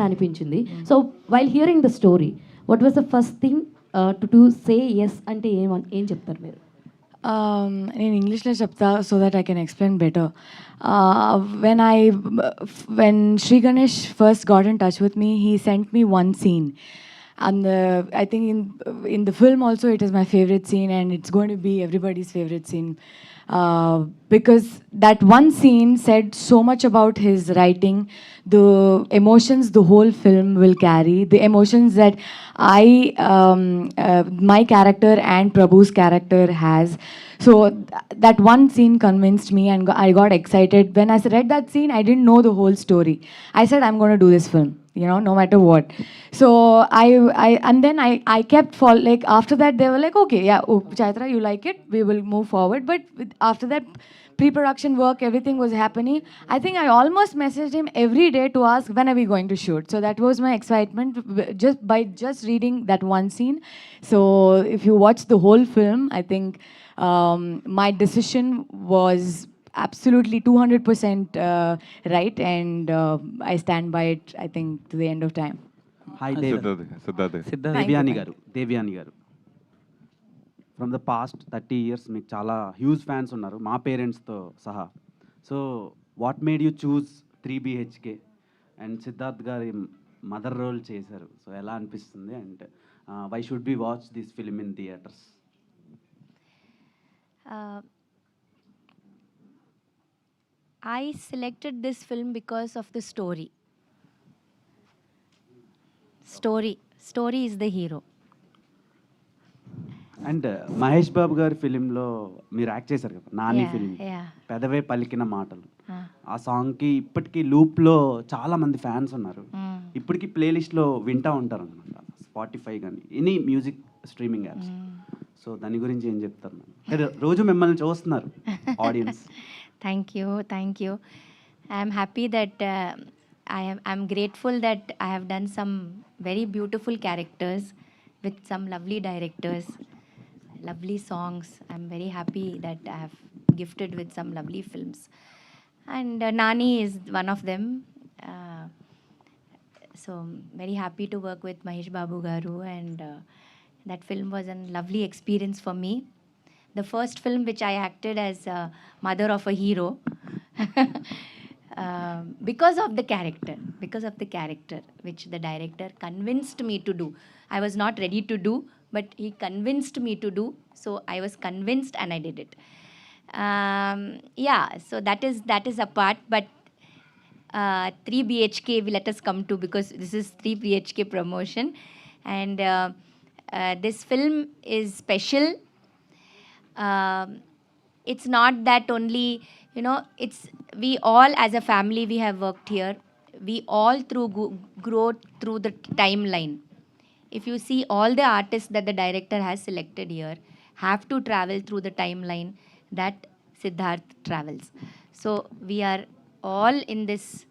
అనిపించింది. So while hearing the story what was the first thing to to say yes అంటే ఏం ఏం చెప్తారు మీరు? Um, నేను ఇంగ్లీష్లో చెప్తా so that I can explain better when I when Sri Ganesh first got in touch with me he sent me one scene and the, I think in in the film also it is my favorite scene and it's going to be everybody's favorite scene uh, because that one scene said so much about his writing, the emotions the whole film will carry, the emotions that I, um, uh, my character and Prabhu's character has. So th- that one scene convinced me and go- I got excited. When I read that scene, I didn't know the whole story. I said, I'm going to do this film you know no matter what. So i i and then i i kept fall like after that they were like okay yeah oh, chaitra you like it we will move forward. But with, after that pre-production work everything was happening i think i almost messaged him every day to ask when are we going to shoot? So that was my excitement just by just reading that one scene. So if you watch the whole film i think um, my decision was absolutely 200% uh, right and uh, i stand by it i think to the end of time. Hi Dev Siddharth Siddharth సిద్ధ Thank you, Devyani garu Devyani garu from the past thirty years మీకు చాలా huge fans ఉన్నారు. మా పేరెంట్స్తో సహా. So what made you choose three BHK and Siddharth garu mother role చేశారు. So ఎలా అనిపిస్తుంది? And why should be watch this film in theatres Uh, I selected this film because of the story. Story. Story is the hero. And Mahesh Babu garu ఫిలింలో మీరు act చేశారు కదా Nani Yeah, film yeah. పెదవే పలికిన మాటలు ఆ సాంగ్కి ఇప్పటికీ లూప్లో చాలా మంది ఫ్యాన్స్ ఉన్నారు mm, ఇప్పటికీ ప్లేలిస్ట్లో వింటూ ఉంటారు అనమాట స్పాటిఫై కానీ any music streaming apps. So దాని గురించి ఏం చెప్తారు మేడం రోజు మిమ్మల్ని చూస్తున్నారు audience thank you. Thank you. I'm happy that uh, I am. I'm grateful that I have done some very beautiful characters with some lovely directors, lovely songs. I'm very happy that I have gifted with some lovely films, and uh, Nani is one of them. Uh, so very happy to work with Mahesh Babu Garu, and uh, that film was a lovely experience for me the first film which I acted as a mother of a hero um, because of the character, because of the character which the director convinced me to do. I was not ready to do, but he convinced me to do. So I was convinced and I did it. Um, yeah, so that is that is a part, but uh, 3 BHK we let us come to because this is 3 BHK promotion and uh, uh, this film is special um, it's not that only you know it's we all as a family we have worked here. We all through go, grow through the timeline. If you see all the artists that the director has selected here have to travel through the timeline that siddharth travels. So we are all in this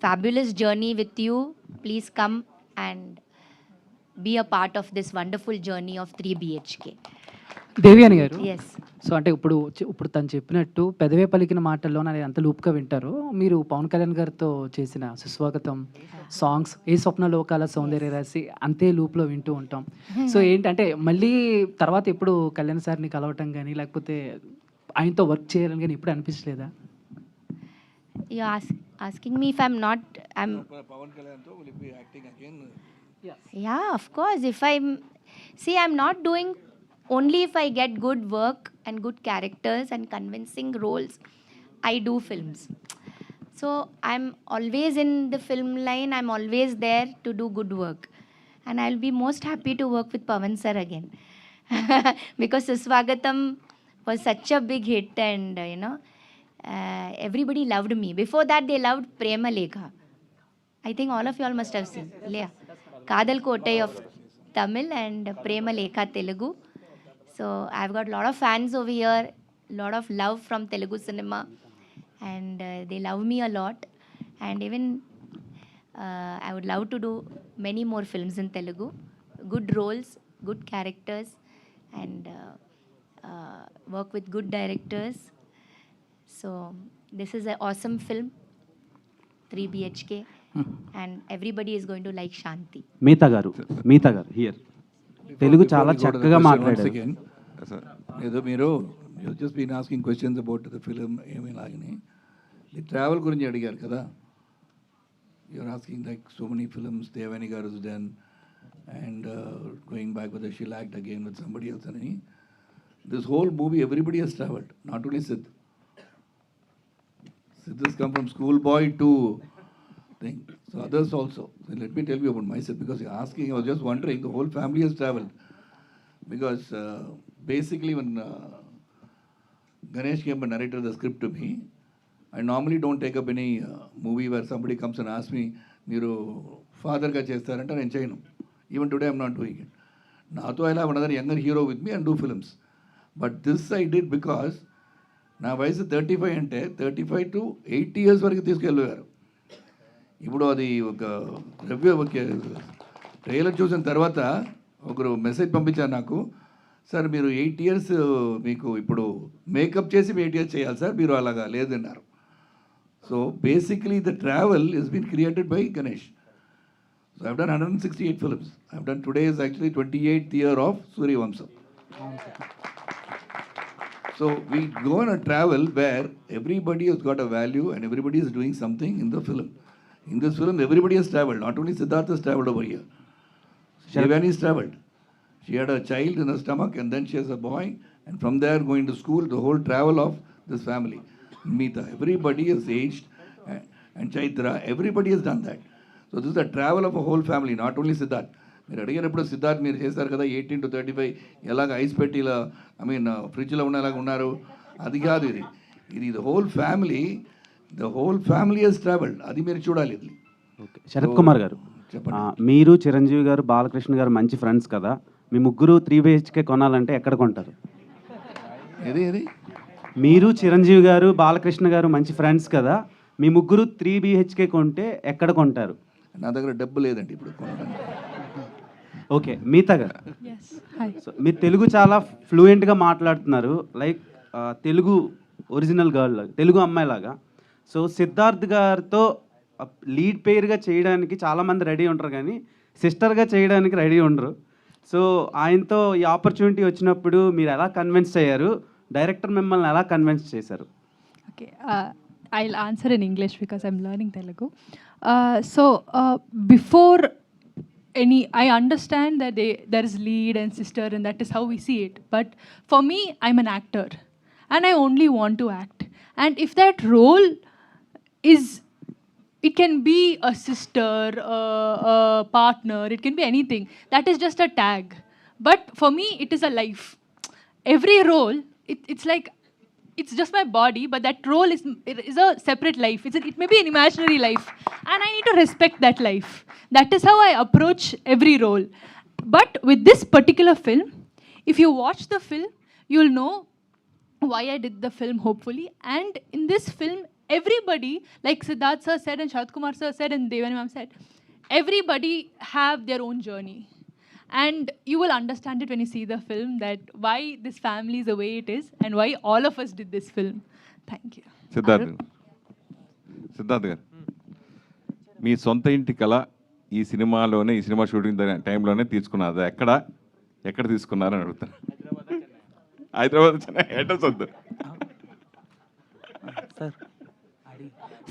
fabulous journey with you. Please come and be a part of this wonderful journey of 3 bhk Devyani garu? Yes. So అంటే ఇప్పుడు ఇప్పుడు తను చెప్పినట్టు పెదవే పలికిన మాటల్లో అది అంత లూప్గా వింటారు. మీరు పవన్ కళ్యాణ్ గారితో చేసిన సుస్వాగతం సాంగ్స్ ఏ స్వప్న లోకాల సౌందర్య రాశి అంతే లూప్లో వింటూ ఉంటాం. సో ఏంటంటే మళ్ళీ తర్వాత ఎప్పుడు కళ్యాణ్ సార్ని కలవటం కానీ లేకపోతే ఆయనతో వర్క్ చేయాలని కానీ ఇప్పుడు అనిపించలేదా? Asking me if i'm not i'm Pawan కళ్యాణ్తో acting again of course. If i'm see i'm not doing only if i get good work and good characters and convincing roles i do films so i'm always in the film line i'm always there to do good work and i'll be most happy to work with pavan sir again because suswagatam was such a big hit and uh, you know uh, everybody loved me before that they loved prema lekha I think all of you all must have seen. Yeah. Kadal Kotai of Tamil and Prema Lekha Telugu. So I've got a lot of fans over here, a lot of love from Telugu cinema, and uh, they love me a lot. And even uh, I would love to do many more films in Telugu. Good roles, good characters, and uh, uh, work with good directors. So this is an awesome film, 3 BHK, hmm. and everybody is going to like Shanti. Mehta Garu, Mehta Garu, here. Telugu చాలా చక్కగా మాట్లాడారు. ఏదో మీరు just been asking questions about the film ఏమీ లాగని. ఈ travel గురించి అడిగారు కదా. You're asking like so many films Devyani garu done and going back with she locked again with somebody else అని. This whole movie everybody has travelled not only Sid Sid has come from school boy to thing. So others also. So let me tell you about myself because you're asking, I was just wondering, the whole family has traveled. Because uh, basically when uh, Ganesh came and narrated the script to me, I normally don't take up any uh, movie where somebody comes and asks me, మీరు ఫాదర్గా చేస్తారంటే నేను చేయను even today I'm not doing it నాతో I have another younger hero with me and do films but this I did because నా వయసు thirty five అంటే thirty five to eighty years వరకు తీసుకెళ్ళారు ఇప్పుడు అది ఒక రివ్యూ ఒక ట్రైలర్ చూసిన తర్వాత ఒకరు మెసేజ్ పంపించారు నాకు సార్ మీరు ఎయిట్ ఇయర్స్ మీకు ఇప్పుడు మేకప్ చేసి ఎయిట్ ఇయర్స్ చేయాలి సార్ మీరు అలాగా లేదన్నారు. So basically the travel is been created by Ganesh. So I've done hundred and sixty eight films I've done today is actually twenty eighth year of Suryavamsam so we gone a travel where everybody has got a value and everybody is doing something in the film. In this film, everybody has traveled. Not only Siddhartha has traveled over here. Shivani has traveled. She had a child in her stomach and then she has a boy. And from there going to school, the whole travel of this family. Meeta, everybody is aged. And, Chaitra, everybody has done that. So this is the travel of a whole family, not only Siddharth. మీరు అడిగినప్పుడు సిద్ధార్థ్ మీరు చేశారు కదా eighteen to thirty five ఎలాగ ice పెట్టి ఇలా I mean ఫ్రిడ్జ్లో ఉన్న ఉన్నలాగా ఉన్నారు అది కాదు ఇది ఇది the whole family the whole family has travelled అది మీరు చూడాలి ఓకే. శరత్ కుమార్ గారు. మీరు చిరంజీవి గారు బాలకృష్ణ గారు మంచి ఫ్రెండ్స్ కదా. మీ ముగ్గురు త్రీ బిహెచ్కే కొనాలంటే ఎక్కడ కొంటారు? ఏది ఏది? మీరు చిరంజీవి గారు బాలకృష్ణ గారు మంచి ఫ్రెండ్స్ కదా. మీ ముగ్గురు త్రీ బిహెచ్కే కొంటే ఎక్కడ కొంటారు? నా దగ్గర డబ్బు లేదండి ఇప్పుడు. ఓకే. మీతా గారు. సో మీరు తెలుగు చాలా ఫ్లూయెంట్గా మాట్లాడుతున్నారు. లైక్ తెలుగు ఒరిజినల్ గర్ల్ లాగా తెలుగు అమ్మాయి లాగా సో సిద్ధార్థ్ గారితో లీడ్ పేరుగా చేయడానికి చాలామంది రెడీ ఉంటారు కానీ సిస్టర్గా చేయడానికి రెడీ ఉండరు. సో ఆయనతో ఈ ఆపర్చునిటీ వచ్చినప్పుడు మీరు ఎలా కన్విన్స్ అయ్యారు? డైరెక్టర్ మిమ్మల్ని ఎలా కన్విన్స్ చేశారు? Okay I answer in English because I'm learning Telugu so before any I understand that they there is lead and sister and that is how we see it but for me I'm an actor and I only want to act and if that role is it can be a sister, a, a partner, it can be anything. That is just a tag. But for me, it is a life. Every role, it, it's like it's just my body, but that role is is a separate life. It's a, it may be an imaginary life, and I need to respect that life. That is how I approach every role. But with this particular film, if you watch the film, you'll know why I did the film, hopefully. And in this film, everybody, like Siddharth sir said and Sharath Kumar sir said and Devani ma'am said, everybody have their own journey. And you will understand it when you see the film that why this family is the way it is and why all of us did this film. Thank you. Siddharth Siddharth garu మీ సొంత ఇంటి కళ ఈ సినిమాలోనే ఈ cinema shooting టైంలోనే తీసుకున్నారు ఎక్కడ ఎక్కడ తీసుకున్నారని అడుగుతాను హైదరాబాద్ వచ్చిన అడ్రస్ వద్దు sir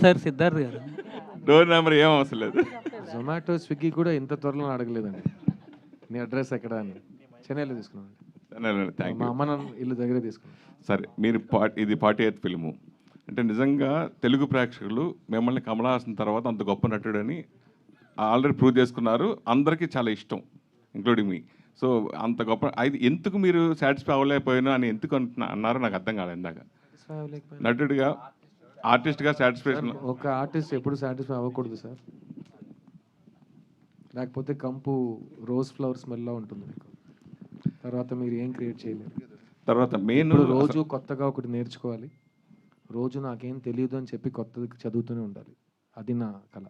sir Siddharth garu. Door number ఏం అవసరం లేదు. జొమాటో స్విగ్గీ కూడా ఇంత త్వరలో అడగలేదండి. నీ అడ్రస్ ఎక్కడ అని. చెన్నైలో తీసుకున్నాను. థ్యాంక్ మా అమ్మ నాన్న ఇల్లు దగ్గరే తీసుకున్నాను. సరే మీరు పా- ఇది ఎయిత్ ఫిల్ము. అంటే నిజంగా తెలుగు ప్రేక్షకులు మిమ్మల్ని కమల్ హాసన్ తర్వాత అంత గొప్ప నటుడని ఆల్రెడీ ప్రూవ్ చేసుకున్నారు. అందరికీ చాలా ఇష్టం ఇంక్లూడింగ్ మీ. సో అంత గొప్ప అది ఎందుకు మీరు సాటిస్ఫై అవ్వలేకపోయినా అని ఎందుకు అంటున్నా అన్నారో నాకు అర్థం కాలేదు ఇందాక. Satisfy నటుడిగా ఆర్టిస్ట్గా సాటిస్ఫాక్షన్ ఒక ఆర్టిస్ట్ ఎప్పుడు సాటిస్ఫై అవ్వకూడదు సార్. లేకపోతే కంపు రోజ్ ఫ్లవర్ స్మెల్లా ఉంటుంది మీకు. తర్వాత మీరు ఏం క్రియేట్ చేయలేరు. తర్వాత మెయిన్ రోజు కొత్తగా ఒకటి నేర్చుకోవాలి. రోజు నాకేం తెలియదు అని చెప్పి కొత్తది చదువుతూనే ఉండాలి. అది నా కళ.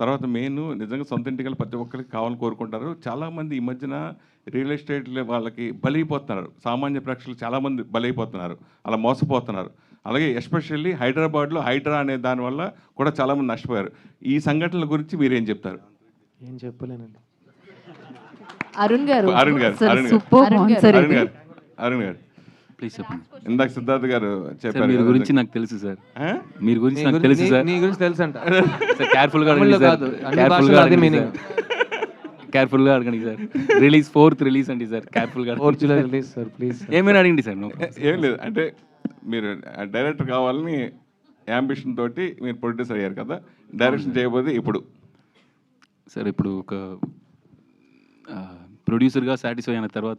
తర్వాత మెయిన్ నిజంగా సొంత ఇంటికి ప్రతి ఒక్కరికి కావాలని కోరుకుంటారు. చాలామంది ఈ మధ్యన రియల్ ఎస్టేట్ వాళ్ళకి బలైపోతున్నారు. సామాన్య ప్రేక్షకులు చాలామంది బలైపోతున్నారు. అలా మోసపోతున్నారు. అలాగే ఎస్పెషల్లీ హైదరాబాద్లో హైడ్రా అనే దానివల్ల కూడా చాలామంది నష్టపోయారు. ఈ సంఘటనల గురించి మీరేం చెప్తారు? ఏం చెప్పలేనండి. అరుణ్ గారు అరుణ్ గారు అరుణ్ గారు. అరుణ్ గారు. అరుణ్. గారు అరుణ్ గారు. ప్లీజ్ చెప్పండి. ఇందాక సిద్ధార్థ్ గారు చెప్పారు మీరు. గురించి నాకు తెలుసు సార్. ఆ? మీరు గురించి నాకు తెలుసు సార్. నీ గురించి తెలుసు అంట సార్ కేర్ఫుల్గా తమిళ్ళో అడగండి సార్. భాషల్లో అదే అడగండి. సార్ కేర్ఫుల్గా అడగండి సార్. రిలీజ్ ఫోర్త్ రిలీజ్ అండి సార్. కేర్ఫుల్గా fourth July release sir. Please ఏమైనా అడగండి సార్ నో ఏం లేదు అంటే మీరు డైరెక్టర్ కావాలని యాంబిషన్ తోటి మీరు ప్రొడ్యూసర్ అయ్యారు కదా డైరెక్షన్ చేయబోతే ఇప్పుడు. సార్ ఇప్పుడు ఒక ప్రొడ్యూసర్గా సాటిస్ఫై అయిన తర్వాత